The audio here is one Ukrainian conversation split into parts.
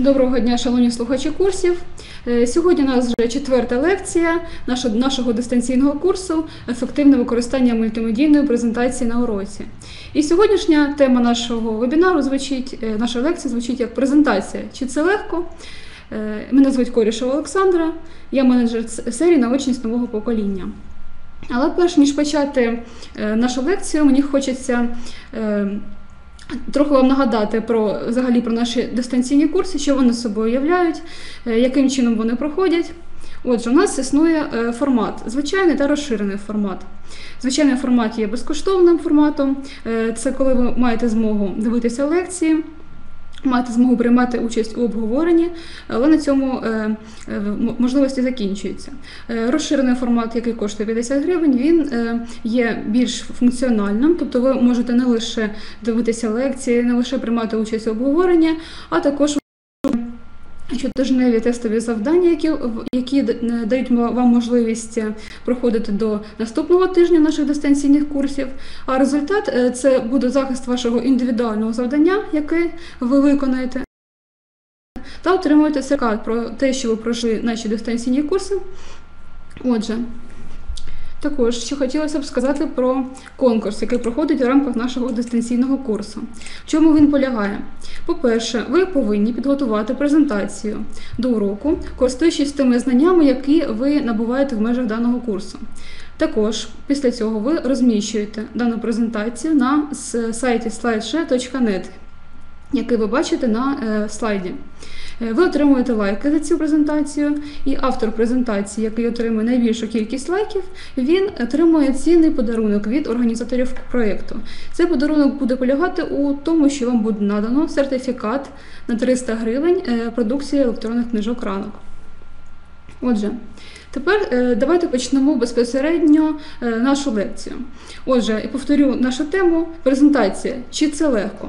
Доброго дня, шановні слухачі курсів. Е, Сьогодні у нас вже четверта лекція нашого, дистанційного курсу Ефективне використання мультимедійної презентації на уроці. І сьогоднішня тема нашого вебінару звучить, е, нашої лекції звучить як презентація. Чи це легко? Е, Мене звуть Корішева Олександра, я менеджер серії наочність нового покоління. Але перш ніж почати нашу лекцію, мені хочеться. Трохи вам нагадати про взагалі про наші дистанційні курси, що вони собою являють, е, яким чином вони проходять. Отже, у нас існує е, формат, звичайний та розширений формат. Звичайний формат є безкоштовним форматом. Е, Це коли ви маєте змогу дивитися лекції, маєте змогу приймати участь у обговоренні, але на цьому е, е, можливості закінчуються. Е, Розширений формат, який коштує 50 гривень, він е, є більш функціональним, тобто ви можете не лише дивитися лекції, не лише приймати участь у обговоренні, а також щотижневі тестові завдання, які, які дають вам можливість е, проходити до наступного тижня наших дистанційних курсів. А результат е, це буде захист вашого індивідуального завдання, яке ви виконаєте. Та отримуєте сертифікат про те, що ви пройшли наші дистанційні курси. Отже, також ще хотілося б сказати про конкурс, який проходить у рамках нашого дистанційного курсу. В чому він полягає? По-перше, ви повинні підготувати презентацію до уроку, користуючись тими знаннями, які ви набуваєте в межах даного курсу. Також після цього ви розміщуєте дану презентацію на сайті slideshare.net, який ви бачите на е, слайді. Е, Ви отримуєте лайки за цю презентацію, і автор презентації, який отримує найбільшу кількість лайків, він отримує цінний подарунок від організаторів проєкту. Цей подарунок буде полягати у тому, що вам буде надано сертифікат на 300 гривень е, продукції електронних книжок ранок. Отже, тепер е, давайте почнемо безпосередньо нашу лекцію. Отже, і повторю нашу тему презентація. Чи це легко?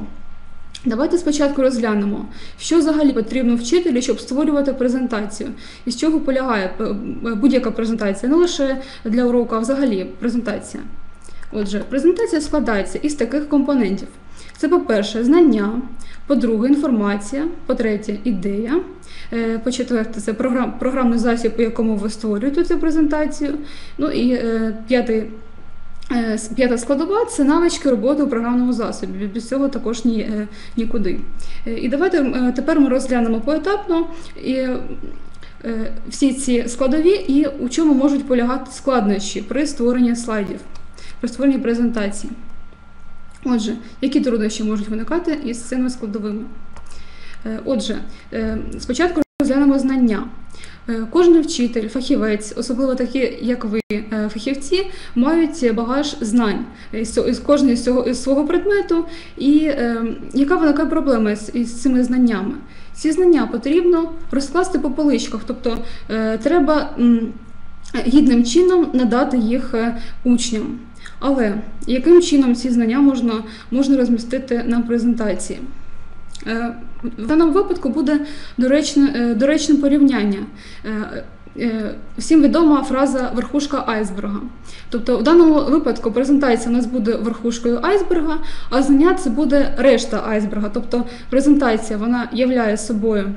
Давайте спочатку розглянемо, що взагалі потрібно вчителю, щоб створювати презентацію, і з чого полягає е, будь-яка презентація, не лише для уроку, а взагалі презентація. Отже, презентація складається із таких компонентів: це, по-перше, знання, по-друге, інформація, по-третє, ідея. е, По-четверте, це програм, програмний засіб, по якому ви створюєте цю презентацію. Ну і е, п'ятий Е, П'ята складова це навички роботи у програмному засобі. Без цього також ні, е, нікуди. Е, І давайте е, тепер ми розглянемо поетапно і, е, всі ці складові і у чому можуть полягати складнощі при створенні слайдів, при створенні презентації. Отже, які труднощі можуть виникати із цими складовими? Е, Отже, е, спочатку розглянемо знання. Е, Кожен вчитель, фахівець, особливо такі, як ви, е, фахівці, мають багаж знань із кожного з свого предмету, і е, яка виникає проблема з, цими знаннями? Ці знання потрібно розкласти по поличках, тобто треба гідним чином надати їх учням. Але яким чином ці знання можна, можна розмістити на презентації? Е, В даному випадку буде доречне, е, доречне порівняння. Е, Всім відома фраза верхушка айсберга. Тобто, в даному випадку презентація у нас буде верхушкою айсберга, а знання це буде решта айсберга. Тобто презентація вона являє собою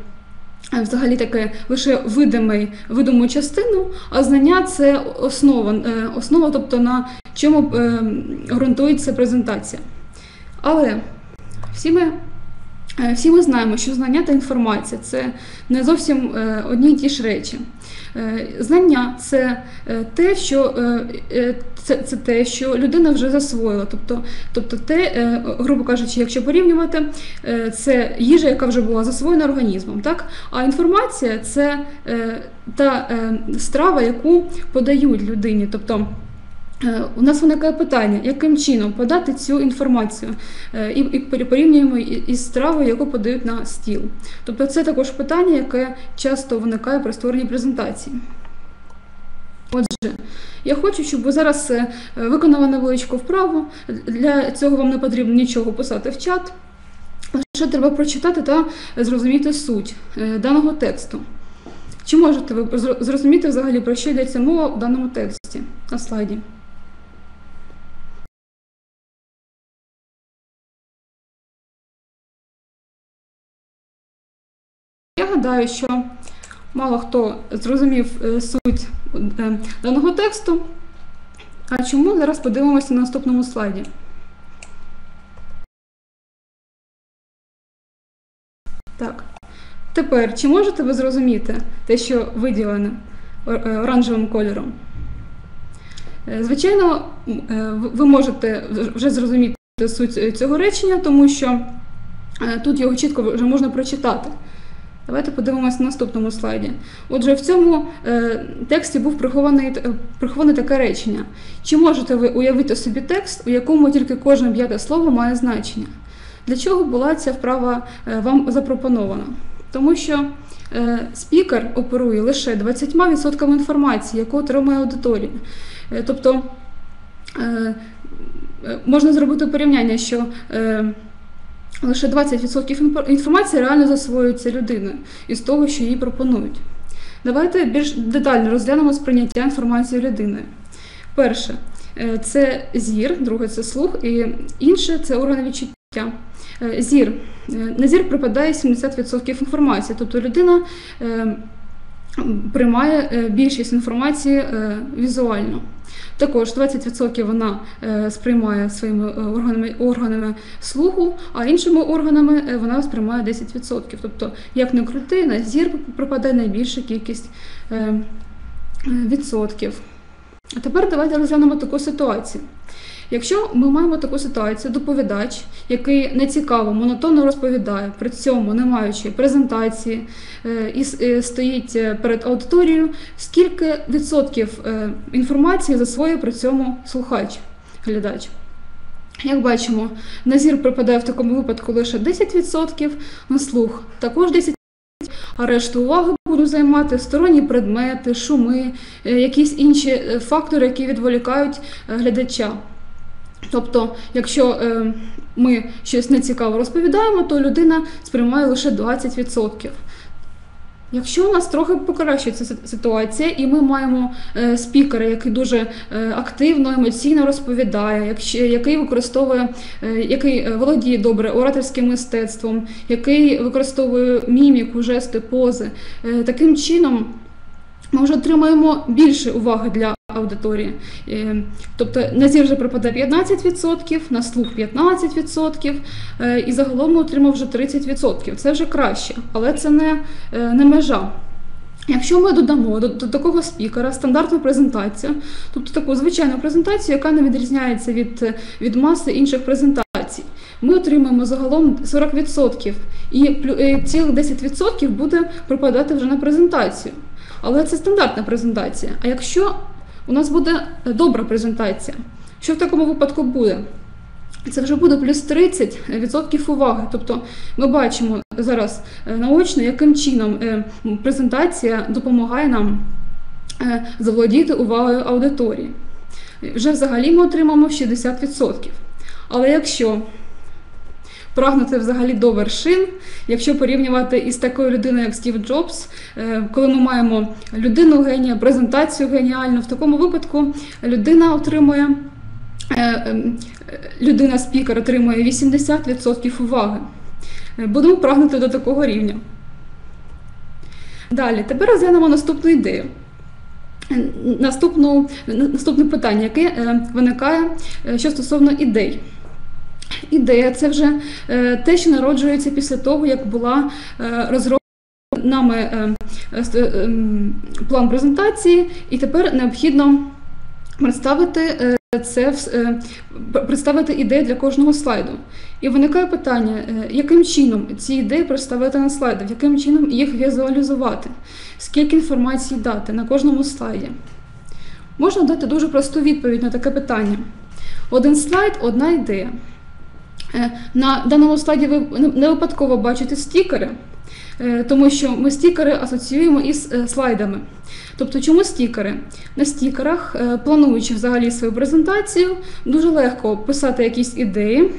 взагалі таке лише видимий, видиму частину, а знання це основа, основа тобто на чому е, ґрунтується презентація. Але всі ми Всі ми знаємо, що знання та інформація це не зовсім е, одні й ті ж речі. Е, Знання це е, те, що е, е, це, це те, що людина вже засвоїла. Тобто, тобто те, е, грубо кажучи, якщо порівнювати, е, це їжа, яка вже була засвоєна організмом. Так? А інформація це е, та е, страва, яку подають людині. Тобто, Е, У нас виникає питання, яким чином подати цю інформацію, Е, і, і порі- порівнюємо із стравою, яку подають на стіл. Тобто це також питання, яке часто виникає при створенні презентації. Отже, я хочу, щоб ви зараз е, виконали невеличку вправу. Для цього вам не потрібно нічого писати в чат. Лише треба прочитати та зрозуміти суть е, даного тексту. Чи можете ви зрозуміти взагалі, про що йдеться мова у даному тексті на слайді? Я гадаю, що мало хто зрозумів е, суть е, даного тексту. А чому зараз подивимося на наступному слайді? Так. Тепер, чи можете ви зрозуміти те, що виділене оранжевим кольором? Е, Звичайно, ви- можете вже зрозуміти суть цього речення, тому що тут його чітко вже можна прочитати. Давайте подивимося на наступному слайді. Отже, в цьому е, тексті був прихований, приховане таке речення. Чи можете ви уявити собі текст, у якому тільки кожне п'яте слово має значення? Для чого була ця вправа е, вам запропонована? Тому що е, спікер оперує лише 20% інформації, яку отримує аудиторія. Е, тобто е, е, можна зробити порівняння, що е, лише 20% інфо- інформації реально засвоюється людиною із того, що їй пропонують. Давайте більш детально розглянемо сприйняття інформації людиною. Перше е, це зір, друге це слух, і інше це органи відчуття. Е, Зір. Е, На зір припадає 70% інформації, тобто людина приймає більшість інформації візуально. Також 20% вона е, сприймає своїми е, органами, органами слуху, а іншими органами е, вона сприймає 10%. Тобто, як не крути, на зір пропаде найбільша кількість відсотків. А тепер давайте розглянемо таку ситуацію. Якщо ми маємо таку ситуацію, доповідач, який нецікаво, монотонно розповідає, при цьому не маючи презентації, е, і е, стоїть е, перед аудиторією, скільки відсотків інформації засвоює при цьому слухач, глядач? Як бачимо, на зір припадає в такому випадку лише 10%, на слух також 10%, а решту уваги будуть займати сторонні предмети, шуми, якісь інші фактори, які відволікають глядача. Тобто, якщо е, ми щось нецікаво розповідаємо, то людина сприймає лише 20%. Якщо у нас трохи покращується ситуація, і ми маємо е, спікера, який дуже е, активно, емоційно розповідає, якщо- який використовує, е, який е, володіє добре ораторським мистецтвом, який використовує міміку, жести, пози, е, таким чином ми вже отримаємо більше уваги для аудиторії. Е, Тобто на зір вже припадає 15%, на слух 15%, е, і загалом ми отримав вже 30%. Це вже краще, але це не, е, не межа. Якщо ми додамо до, до такого спікера стандартну презентацію, тобто таку звичайну презентацію, яка не відрізняється від, від маси інших презентацій, ми отримаємо загалом 40%, і цілих 10% буде припадати вже на презентацію. Але це стандартна презентація. А якщо у нас буде е, добра презентація, що в такому випадку буде? Це вже буде плюс 30% уваги. Тобто ми бачимо зараз е, наочно, яким чином е, презентація допомагає нам заволодіти увагою аудиторії. Вже взагалі ми отримаємо 60%. Але якщо прагнути взагалі до вершин, якщо порівнювати із такою людиною, як Стів Джобс, е, коли ми маємо людину генія, презентацію геніальну, в такому випадку людина отримує. е, ем, Людина спікер отримує 80% уваги. Е, Будемо прагнути до такого рівня. Далі, тепер розглянемо наступну ідею. Наступну, наступне питання, яке виникає що стосовно ідей. Ідея це вже е, те, що народжується після того, як була е, розроблена нами е, план презентації, і тепер необхідно представити це представити ідеї для кожного слайду. І виникає питання, яким чином ці ідеї представити на слайдах, яким чином їх візуалізувати, скільки інформації дати на кожному слайді. Можна дати дуже просту відповідь на таке питання. Один слайд, одна ідея. Е, На даному слайді ви не- випадково бачите стікери, е, тому що ми стікери асоціюємо із е, слайдами. Тобто, чому стікери? На стікерах, плануючи взагалі свою презентацію, дуже легко писати якісь ідеї,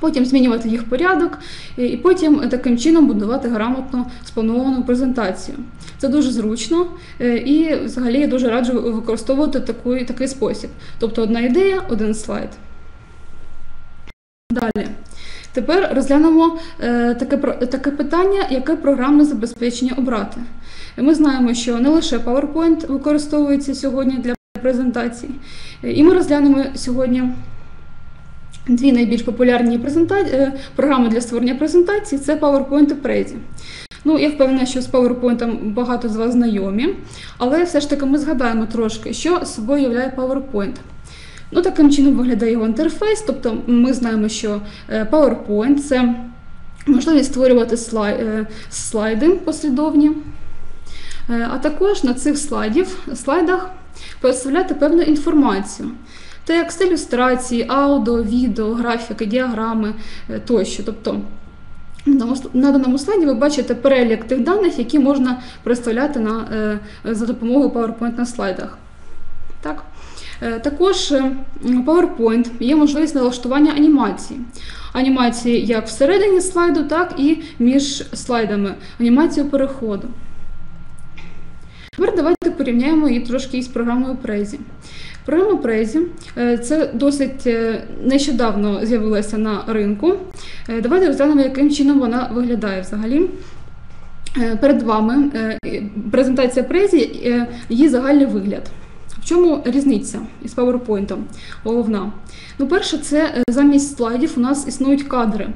потім змінювати їх порядок, і потім таким чином будувати грамотно сплановану презентацію. Це дуже зручно, і взагалі я дуже раджу використовувати такий, такий спосіб. Тобто одна ідея, один слайд. Далі. Тепер розглянемо е, таке, таке питання, яке програмне забезпечення обрати. Ми знаємо, що не лише PowerPoint використовується сьогодні для презентацій, Е, і ми розглянемо сьогодні дві найбільш популярні е, програми для створення презентацій це PowerPoint і Prezi. Ну, я впевнена, що з PowerPoint багато з вас знайомі, але все ж таки ми згадаємо трошки, що собою являє PowerPoint. Ну, таким чином виглядає його інтерфейс, тобто ми знаємо, що е, PowerPoint це можливість створювати е, слайди послідовні, Е, а також на цих слайдів, слайдах представляти певну інформацію. Текст, ілюстрації, аудіо, відео, графіки, діаграми тощо. Тобто на даному- слайді ви бачите перелік тих даних, які можна представляти на, за допомогою PowerPoint на слайдах. Так? Е, Також е, PowerPoint є можливість налаштування анімації. Анімації як всередині слайду, так і між слайдами. Анімацію переходу. Тепер давайте порівняємо її трошки із програмою Prezi. Програма Prezi е, це досить нещодавно з'явилася на ринку. Давайте розглянемо, яким чином вона виглядає взагалі. Перед вами презентація Prezi, її загальний вигляд. Чому різниця із PowerPoint? Головна. Ну, перше, це е, замість слайдів у нас існують кадри.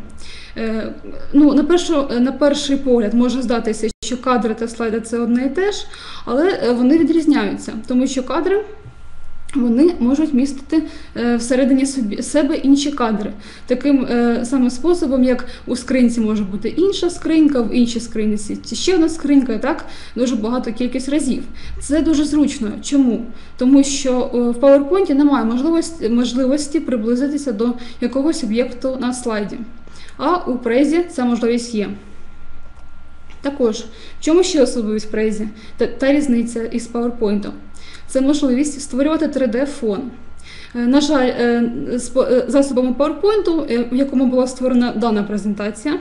Е, Ну, на, першу, на перший погляд може здатися, що кадри та слайди це одне і те ж, але е, вони відрізняються, тому що кадри вони можуть містити е, всередині себе інші кадри. Таким е, самим способом, як у скринці може бути інша скринька, в іншій скринці ще одна скринька, і так дуже багато кількість разів. Це дуже зручно. Чому? Тому що е, в PowerPoint немає можливості, можливості приблизитися до якогось об'єкту на слайді. А у Prezi ця можливість є. Також, в чому ще особливість Prezi та, та різниця із PowerPoint? Це можливість створювати 3D-фон. Е, На жаль, е, з е, засобами PowerPoint, в якому була створена дана презентація,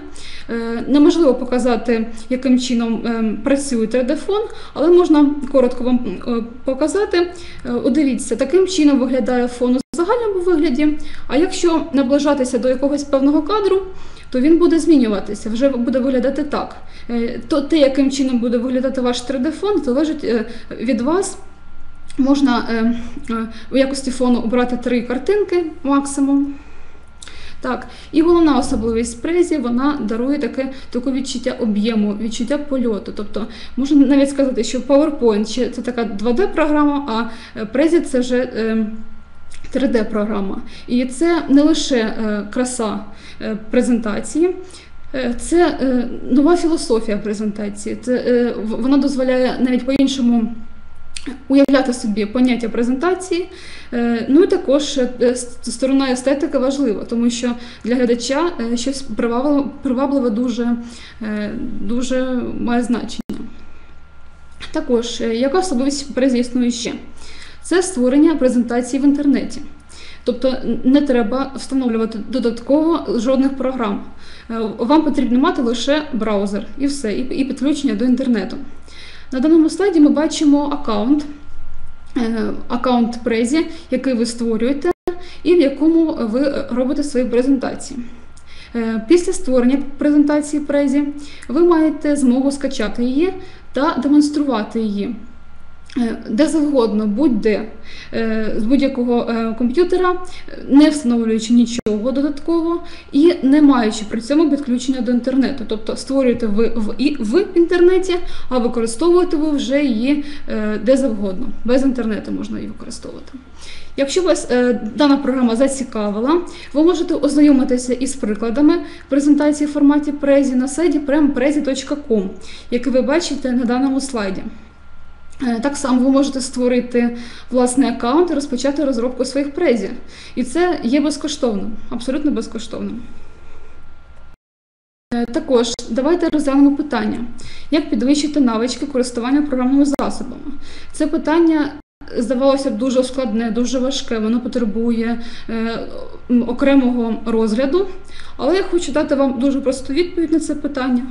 неможливо показати, яким чином працює 3D-фон, але можна коротко вам показати. Удивіться, таким чином виглядає фон у загальному вигляді. А якщо наближатися до якогось певного кадру, то він буде змінюватися, вже буде виглядати так. То те, яким чином буде виглядати ваш 3D-фон, залежить від вас. Можна е, е, у якості фону обрати три картинки максимум. Так, і головна особливість Prezi, вона дарує таке, таке відчуття об'єму, відчуття польоту. Тобто можна навіть сказати, що PowerPoint це така 2D-програма, а е, Prezi це вже е, 3D-програма. І це не лише краса презентації. Це нова філософія презентації. Це, вона дозволяє навіть по-іншому уявляти собі поняття презентації. Е, Ну і також е, сторона естетики важлива, тому що для глядача е, щось привабливе, дуже, дуже має значення. Також, яка особливість існує ще? Це створення презентації в інтернеті. Тобто не треба встановлювати додатково жодних програм. Вам потрібно мати лише браузер і все, і підключення до інтернету. На даному слайді ми бачимо аккаунт, е, аккаунт Prezi, який ви створюєте, і в якому ви робите свої презентації. Е, Після створення презентації Prezi ви маєте змогу скачати її та демонструвати її. Е, Де завгодно, будь-де, е, з будь-якого е, комп'ютера, не встановлюючи нічого додатково і не маючи при цьому підключення до інтернету. Тобто створюєте ви в, і в інтернеті, а використовуєте ви вже її де завгодно. Без інтернету можна її використовувати. Якщо вас дана програма зацікавила, ви можете ознайомитися із прикладами презентації в форматі Prezi на сайті premprezi.com, який ви бачите на даному слайді. Е, Так само ви можете створити власний аккаунт і розпочати розробку своїх презі. І це є безкоштовним, абсолютно безкоштовним. Е, Також давайте розглянемо питання, як підвищити навички користування програмними засобами. Це питання здавалося б дуже складне, дуже важке, воно потребує е, окремого розгляду. Але я хочу дати вам дуже просту відповідь на це питання.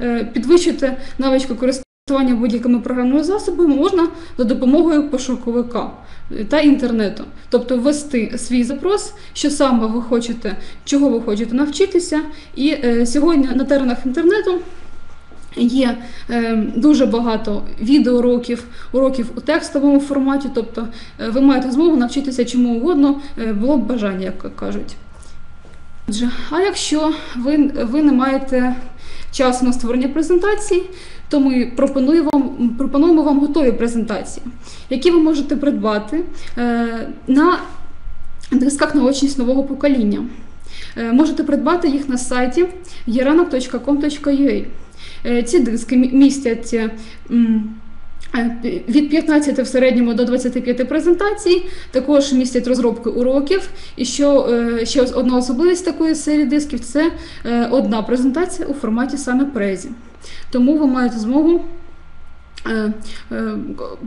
Е, Підвищити навички користування користування будь-якими програмними засобами можна за допомогою пошуковика та інтернету. Тобто ввести свій запрос, що саме ви хочете, чого ви хочете навчитися. І е, сьогодні на теренах інтернету. Є е, дуже багато відеоуроків, уроків у текстовому форматі, тобто е, ви маєте змогу навчитися чому угодно, е, було б бажання, як кажуть. Отже, а якщо ви, ви не маєте часу на створення презентацій, то ми пропонуємо вам, пропонуємо вам готові презентації, які ви можете придбати е, на дисках наочність нового покоління. Е, можете придбати їх на сайті yeranok.com.ua. Е, ці диски містять від 15 в середньому до 25 презентацій, також містять розробки уроків. І що е, ще одна особливість такої серії дисків це е, одна презентація у форматі саме презі. Тому ви маєте змогу е, е,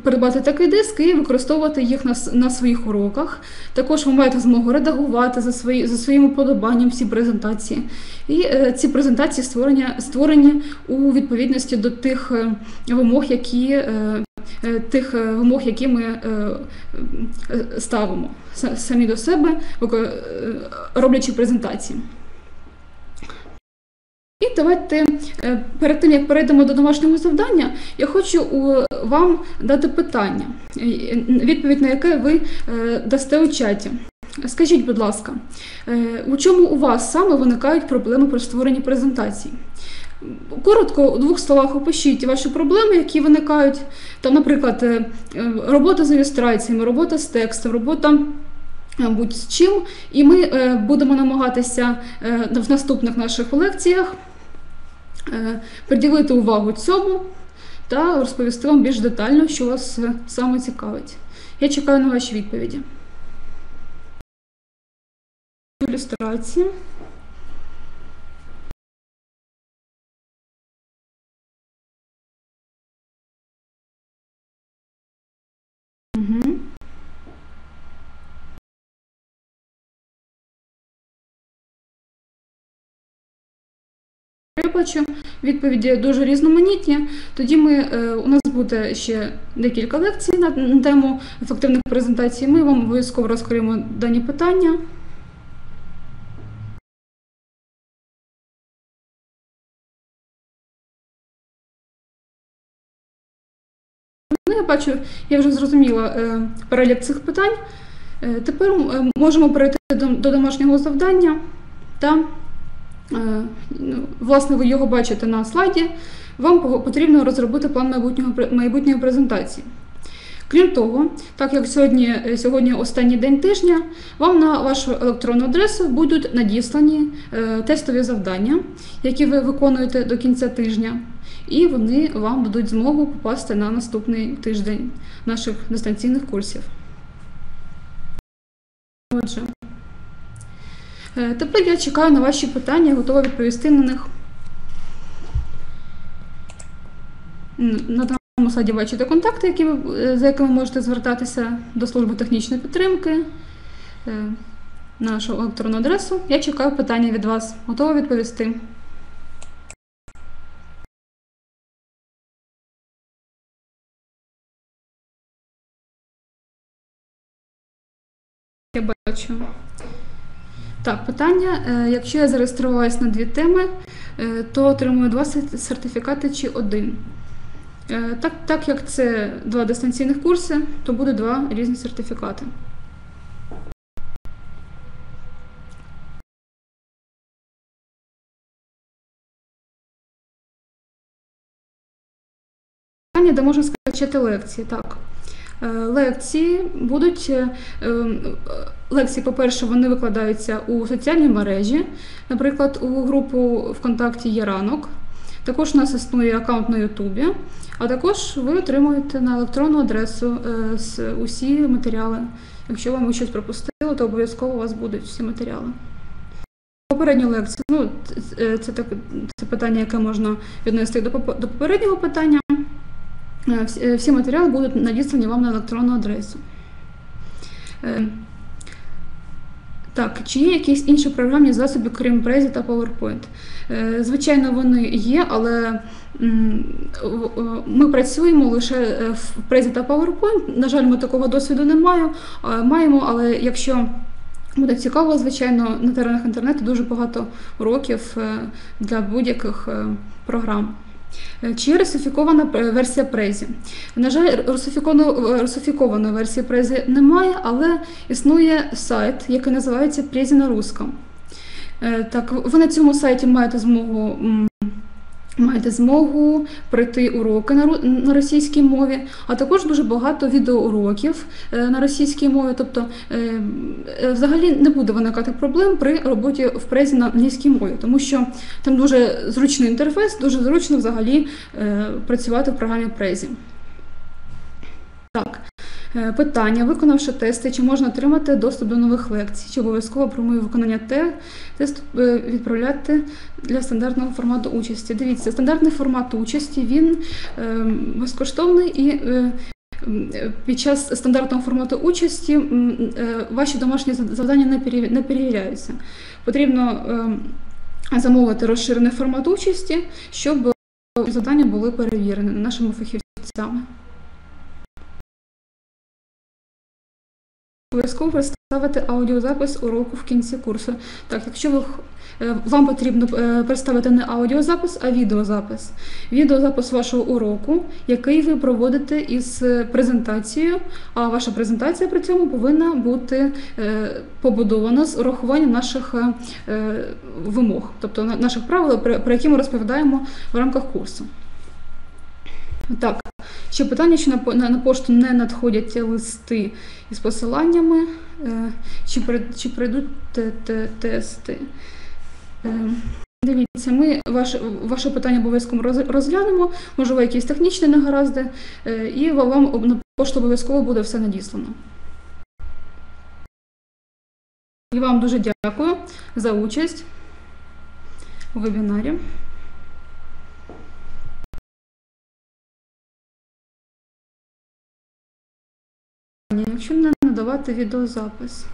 придбати такий диск і використовувати їх на, на своїх уроках. Також ви маєте змогу редагувати за, свої, за своїм подобанням всі презентації. І е, ці презентації створені, створені у відповідності до тих е, вимог, які. е, е, Тих е, вимог, які ми е, е, ставимо самі до себе, е, роблячи презентації. І давайте е, перед тим як перейдемо до домашнього завдання, я хочу вам дати питання, е, відповідь на яке ви е, дасте у чаті. Скажіть, будь ласка, у чому у вас саме виникають проблеми при створенні презентацій? Коротко, у двох словах опишіть ваші проблеми, які виникають. Там, наприклад, робота з ілюстраціями, робота з текстом, робота будь з чим. І ми будемо намагатися в наступних наших лекціях приділити увагу цьому та розповісти вам більш детально, що вас е, саме цікавить. Я чекаю на ваші відповіді. Ілюстрації. Бачу, відповіді дуже різноманітні. Тоді ми, е, у нас буде ще декілька лекцій на, тему ефективних презентацій. Ми вам обов'язково розкриємо дані питання. Ну, я бачу, я вже зрозуміла е, перелік цих питань. Е, тепер можемо перейти до, до домашнього завдання та Власне, ви його бачите на слайді. Вам потрібно розробити план майбутнього майбутньої презентації. Крім того, так як сьогодні, е, сьогодні останній день тижня, вам на вашу електронну адресу будуть надіслані е, тестові завдання, які ви виконуєте до кінця тижня, і вони вам дадуть змогу попасти на наступний тиждень наших дистанційних курсів. Отже. Е, Тепер я чекаю на ваші питання, готова відповісти на них. На даному слайді бачите контакти, які ви, е, за якими можете звертатися до служби технічної підтримки, е, нашу електронну адресу. Я чекаю питання від вас. Готова відповісти. Я бачу. Так, питання. Е, Якщо я зареєструвалась на дві теми, е, то отримую два сертифікати чи один. Е, Так, так як це два дистанційних курси, то буде два різні сертифікати. Питання, де можна скачати лекції. Так. Е, Лекції будуть е, е, лекції, по-перше, вони викладаються у соціальній мережі, наприклад, у групу ВКонтакті є ранок. Також у нас існує аккаунт на Ютубі, а також ви отримуєте на електронну адресу усі матеріали. Якщо вам щось пропустили, то обов'язково у вас будуть всі матеріали. Попередню лекцію, ну, це, так, це питання, яке можна віднести до попереднього питання. Е, всі- е, Всі матеріали будуть надіслані вам на електронну адресу. Е, Так, чи є якісь інші програмні засоби, крім Prezi та PowerPoint? Е, Звичайно, вони є, але ми працюємо лише е, в Prezi та PowerPoint. На жаль, ми такого досвіду не маємо, але якщо буде цікаво, звичайно, на теренах інтернету дуже багато уроків е, для будь-яких програм. Е, Чи русифікована е, версія презі? На жаль, русифікованої, русифікованої версії презі немає, але існує сайт, який називається презі на русском. Е, Так, ви на цьому сайті маєте змогу. Маєте змогу пройти уроки на, російській мові, а також дуже багато відеоуроків е, на російській мові. Тобто, е, е, взагалі не буде виникати проблем при роботі в презі на англійській мові, тому що там дуже зручний інтерфейс, дуже зручно взагалі працювати в програмі презі. Так, питання. Виконавши тести, чи можна отримати доступ до нових лекцій? Чи обов'язково про виконання те, тест е, відправляти для стандартного формату участі? Дивіться, стандартний формат участі він е, безкоштовний і. е, е, Під час стандартного формату участі е, ваші домашні завдання не перевіряються. Потрібно е, замовити розширений формат участі, щоб е, завдання були перевірені нашими фахівцями. Обов'язково представити аудіозапис уроку в кінці курсу. Так, якщо ви е, вам потрібно е, представити не аудіозапис, а відеозапис. Відеозапис вашого уроку, який ви проводите із е, презентацією, а ваша презентація при цьому повинна бути побудована з урахуванням наших вимог, тобто на- наших правил, про які ми розповідаємо в рамках курсу. Так, ще питання, що на, на, на пошту не надходять листи із посиланнями, е, чи, чи прийдуть те- те- тести. Е, Дивіться, ми ваше, ваше питання обов'язково розглянемо, можливо, якісь технічні негаразди, е, і вам на пошту обов'язково буде все надіслано. І вам дуже дякую за участь у вебінарі. Якщо не надавати відеозапис.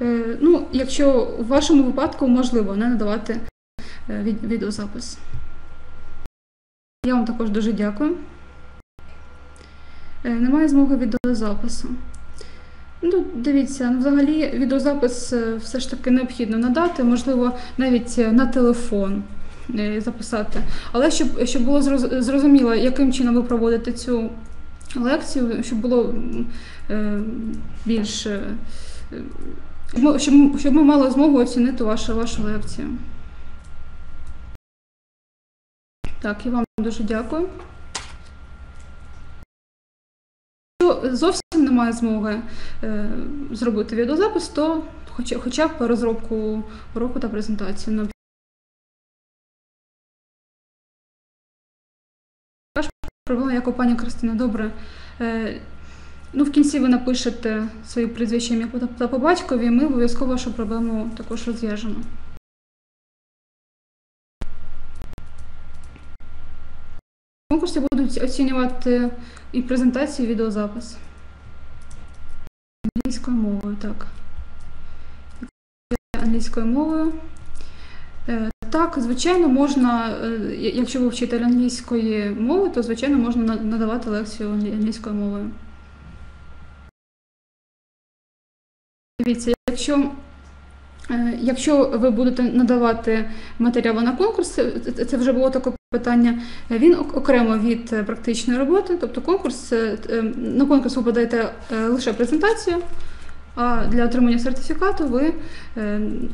Е, ну, якщо в вашому випадку можливо не надавати е, від- відеозапис. Я вам також дуже дякую. Е, немає змоги відеозапису. Ну, дивіться, ну, взагалі відеозапис все ж таки необхідно надати, можливо, навіть на телефон записати. Але щоб, щоб було зрозуміло, яким чином ви проводите цю лекцію, щоб було е, більш. е, Щоб, ми- щоб ми мали змогу оцінити вашу, вашу лекцію. Так, я вам дуже дякую. Якщо зовсім немає змоги е, зробити відеозапис, то хоча б розробку уроку та презентацію. Проблема, як у пані Кристини. Добре. Е, ну, в кінці ви напишете своє прізвище ім'я та- по батькові, ми обов'язково вашу проблему також розв'яжемо. В конкурсі будуть оцінювати і презентацію, і відеозапис. Англійською мовою, так. Англійською мовою. Так, звичайно, можна, е, якщо ви вчитель англійської мови, то звичайно можна надавати лекцію англійською мовою. Дивіться, якщо, е, якщо ви будете надавати матеріали на конкурс, це, вже було таке питання. е, Він окремо від практичної роботи, тобто конкурс, на конкурс ви подаєте лише презентацію, а для отримання сертифікату ви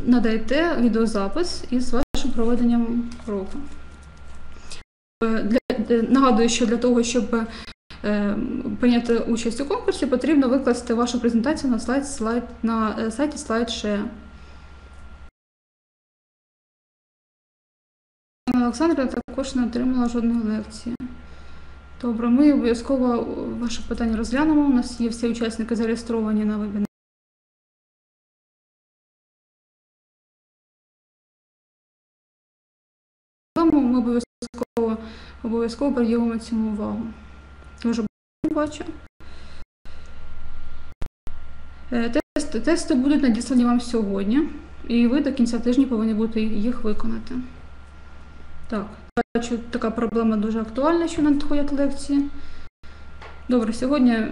надаєте відеозапис із вашим проведенням уроку. Е, Для, е, нагадую, що для того, щоб е, прийняти участь у конкурсі, потрібно викласти вашу презентацію на слайд, слайд на е, сайті SlideShare. Олександра також не отримала жодної лекції. Добре, ми обов'язково ваше питання розглянемо. У нас є всі учасники зареєстровані на вебінар. Обов'язково приділимо цьому увагу. Я вже бачу. Е, Тести, тести будуть надіслані вам сьогодні, і ви до кінця тижня повинні бути їх виконати. Так, бачу, така проблема дуже актуальна, що надходять лекції. Добре, сьогодні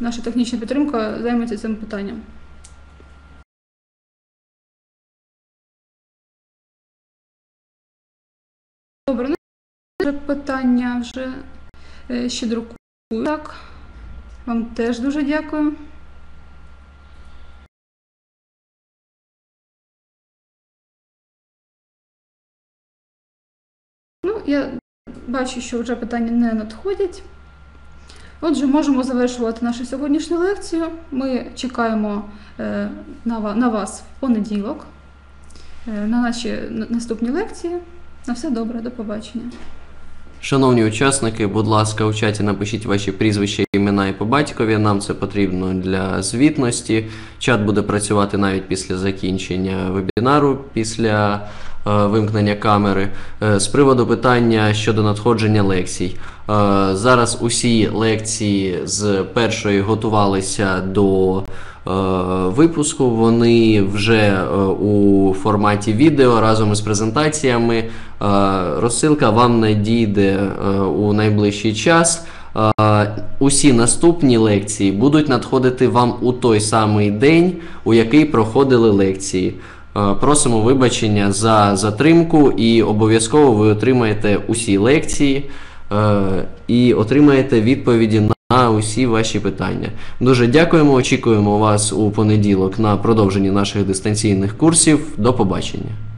наша технічна підтримка займеться цим питанням. Добре, вже питання вже е, ще друкую. Так, вам теж дуже дякую. Ну, я бачу, що вже питання не надходять. Отже, можемо завершувати нашу сьогоднішню лекцію. Ми чекаємо е, на, вас в понеділок, е, на наші наступні лекції. На все добре, до побачення. Шановні учасники, будь ласка, у чаті напишіть ваші прізвища, імена і по батькові. Нам це потрібно для звітності. Чат буде працювати навіть після закінчення вебінару, після е, вимкнення камери. Е, з приводу питання щодо надходження лекцій. Е, зараз усі лекції з першої готувалися до випуску. Вони вже е, у форматі відео разом із презентаціями. Е, Розсилка вам надійде е, у найближчий час. Е, Усі наступні лекції будуть надходити вам у той самий день, у який проходили лекції. Е, Просимо вибачення за затримку і обов'язково ви отримаєте усі лекції е, і отримаєте відповіді на на усі ваші питання. Дуже дякуємо. Очікуємо вас у понеділок на продовженні наших дистанційних курсів. До побачення.